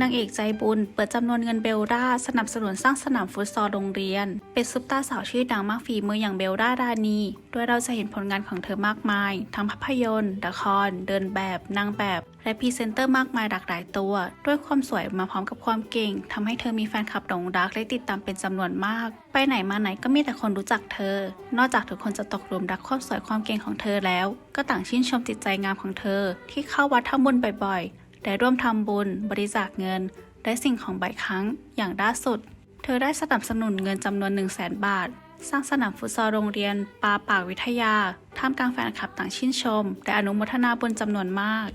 นางเอกใจบุญ เปิดจำนวนเงินเบลล่าสนับสนุนสร้างสนามฟุตซอลโรงเรียน เป็นซุปตาสาวชื่อดังมากฝีมืออย่างเบลล่ารานีโดยเราจะเห็นผลงานของเธอมากมาย ทั้งภาพยนตร์ ละคร เดินแบบ นางแบบ และพรีเซนเตอร์มากมายหลากหลายตัว ด้วยความสวยมาพร้อมกับความเก่งทำให้เธอมีแฟนคลับหลงรักและติดตามเป็นจำนวนมาก ไปไหนมาไหนก็มีแต่คนรู้จักเธอ นอกจากทุกคนจะตกหลุมรักความสวยความเก่งของเธอแล้ว ก็ต่างชื่นชมจิตใจงามของเธอ ที่เข้าวัดทำบุญบ่อยๆ ได้ร่วมทำบุญ บริจาคเงิน ได้สิ่งของบ่อยครั้ง อย่างล่าสุด เธอได้สนับสนุนเงินจำนวน 1 0 0 0 0แบาท สร้างสนามฟุตซอลโรงเรียนปาปากวิทยา ท่ามกลางแฟนคลับต่างชื่นชม และอนุโมทนาบุญจำนวนมาก